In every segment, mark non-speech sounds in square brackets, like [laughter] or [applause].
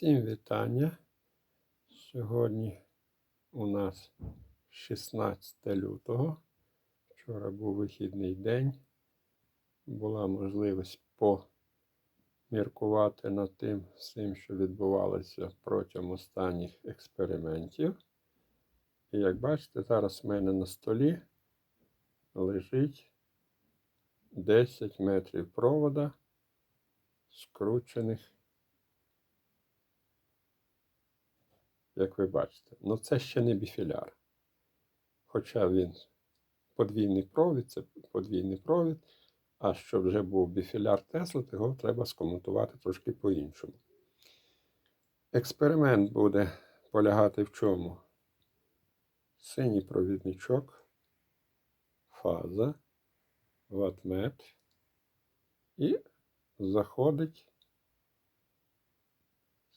Всім вітання. Сьогодні у нас 16 лютого. Вчора був вихідний день. Була можливість поміркувати над тим всім, що відбувалося протягом останніх експериментів. І як бачите, зараз в мене на столі лежить 10 метрів провода, скручених як ви бачите. Ну це ще не біфіляр. Хоча він подвійний провід, це подвійний провід. А щоб вже був біфіляр Тесла, то його треба скоментувати трошки по-іншому. Експеримент буде полягати в чому? Синій провідничок, фаза, ватмет і заходить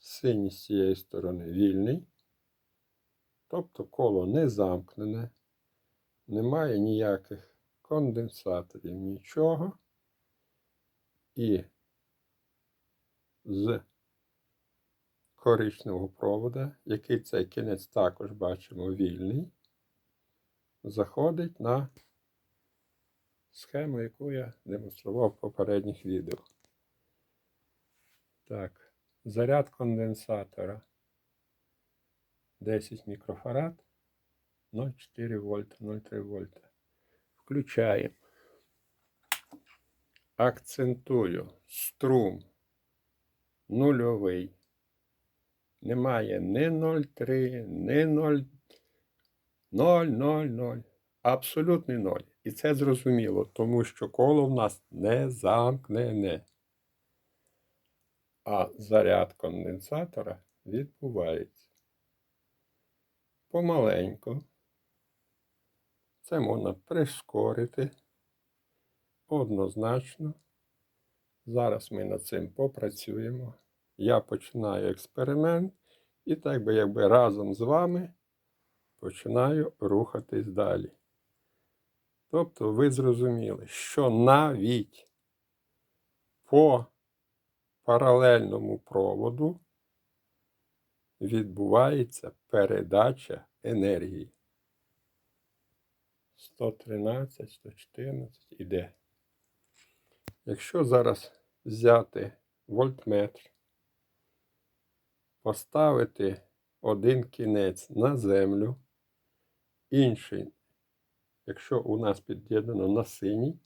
синій з цієї сторони вільний. Тобто коло не замкнене, немає ніяких конденсаторів, нічого. І з коричневого провода, який цей кінець також бачимо вільний, заходить на схему, яку я демонстрував в попередніх відео. Так, заряд конденсатора 10 мікрофарад 0,4 вольта, 0,3 вольта. Включаємо. Акцентую струм нульовий. Немає ні 0,3, ні 0, 0, 0, 0. Абсолютний 0. І це зрозуміло, тому що коло в нас не замкнене. А заряд конденсатора відбувається помаленьку. Це можна прискорити однозначно. Зараз ми над цим попрацюємо. Я починаю експеримент і так би якби разом з вами починаю рухатись далі. Тобто ви зрозуміли, що навіть по паралельному проводу відбувається передача енергії. 113, 114 іде. Якщо зараз взяти вольтметр, поставити один кінець на землю, інший, якщо у нас під'єднано на синій,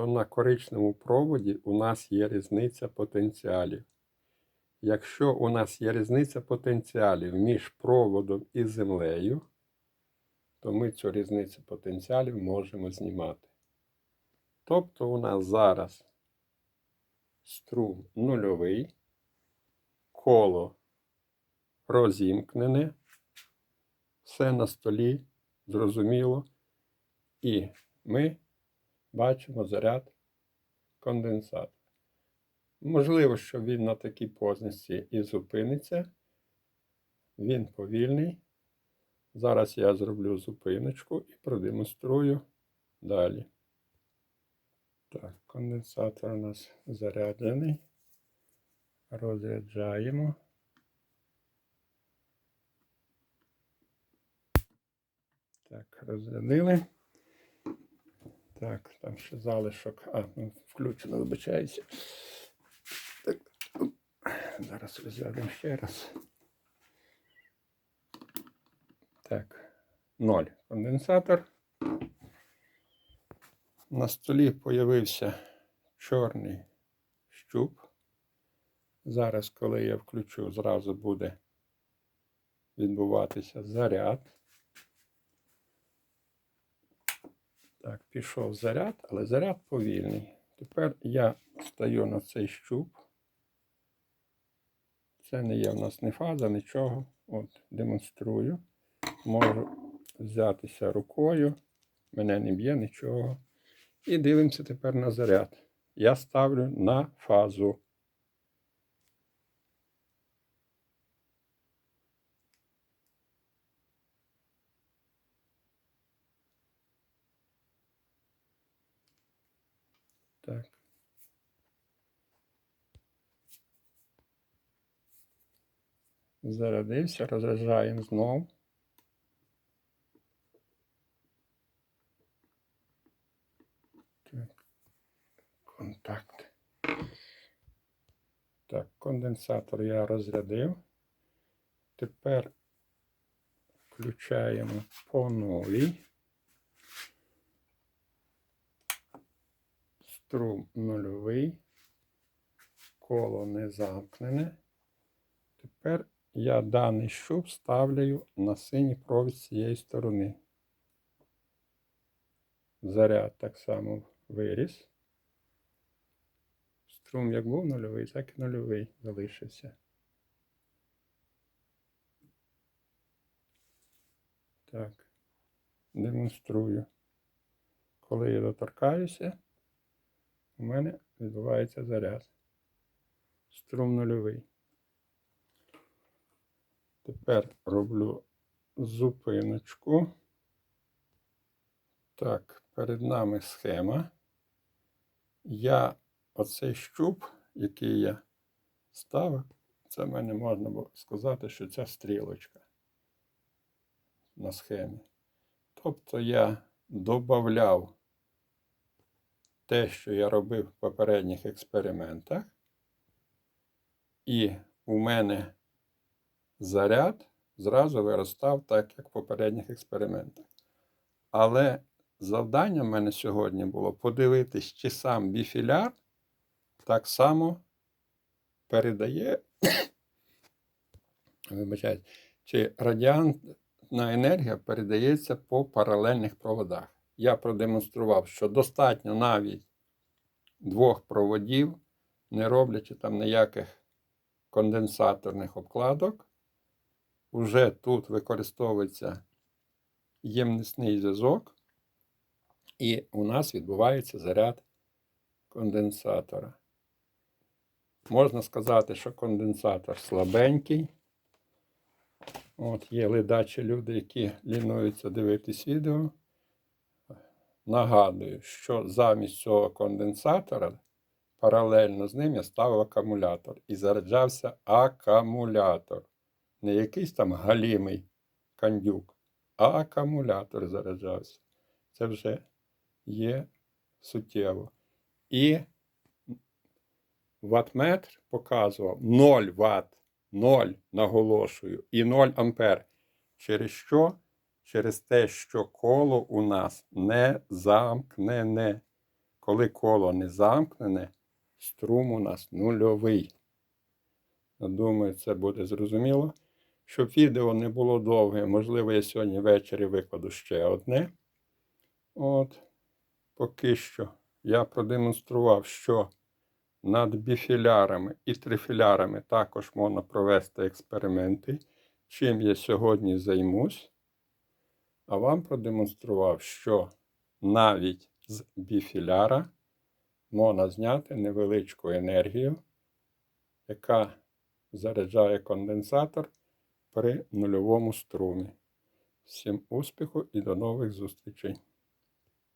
то на коричневому проводі у нас є різниця потенціалів. Якщо у нас є різниця потенціалів між проводом і землею, то ми цю різницю потенціалів можемо знімати. Тобто у нас зараз струм нульовий, коло розімкнене, все на столі, зрозуміло, і ми бачимо заряд конденсатора. Можливо, що він на такій позиції і зупиниться. Він повільний. Зараз я зроблю зупиночку і продемонструю далі. Так, конденсатор у нас заряджений. Розряджаємо. Так, розрядили. Так, там ще залишок. А, ну, включено, вибачається. Так. Зараз розглянемо ще раз. Так, ноль. Конденсатор. На столі появився чорний щуп. Зараз, коли я включу, зразу буде відбуватися заряд. Так, пішов заряд, але заряд повільний. Тепер я стаю на цей щуп. Це не є в нас не фаза, нічого. От, демонструю. Можу взятися рукою. Мене не б'є нічого. І дивимося тепер на заряд. Я ставлю на фазу. Так. Зарядився, розряджаємо знов. Так. Контакт. Так, конденсатор я розрядив. Тепер включаємо по новій. Струм нульовий. Коло не замкнене. Тепер я даний щуп ставлю на синій провід з цієї сторони. Заряд так само виріс. Струм як був нульовий, так і нульовий залишився. Так, демонструю. Коли я доторкаюся, у мене відбувається заряд. Струм нульовий. Тепер роблю зупиночку. Так, перед нами схема. Я оцей щуп, який я ставив, це в мене можна було сказати, що це стрілочка на схемі. Тобто я додавав те, що я робив в попередніх експериментах, і у мене заряд зразу виростав так, як в попередніх експериментах. Але завдання в мене сьогодні було подивитись, чи сам біфіляр так само передає, [coughs] вибачайте, чи радіантна енергія передається по паралельних проводах. Я продемонстрував, що достатньо навіть двох проводів, не роблячи там ніяких конденсаторних обкладок. Уже тут використовується ємнісний зв'язок, і у нас відбувається заряд конденсатора. Можна сказати, що конденсатор слабенький. От Є ледачі люди, які лінуються дивитись відео. Нагадую, що замість цього конденсатора паралельно з ним я ставив акумулятор і заряджався акумулятор. Не якийсь там галімий кандюк, а акумулятор заряджався. Це вже є суттєво. І ваттметр показував 0 Вт, 0, наголошую, і 0 ампер. Через що? Через те, що коло у нас не замкнене. Коли коло не замкнене, струм у нас нульовий. Думаю, це буде зрозуміло. Щоб відео не було довге, можливо, я сьогодні ввечері викладу ще одне. От, поки що я продемонстрував, що над біфілярами і трифілярами також можна провести експерименти, чим я сьогодні займусь. А вам продемонстрував, що навіть з біфіляра можна зняти невеличку енергію, яка заряджає конденсатор при нульовому струмі. Всім успіху і до нових зустрічей!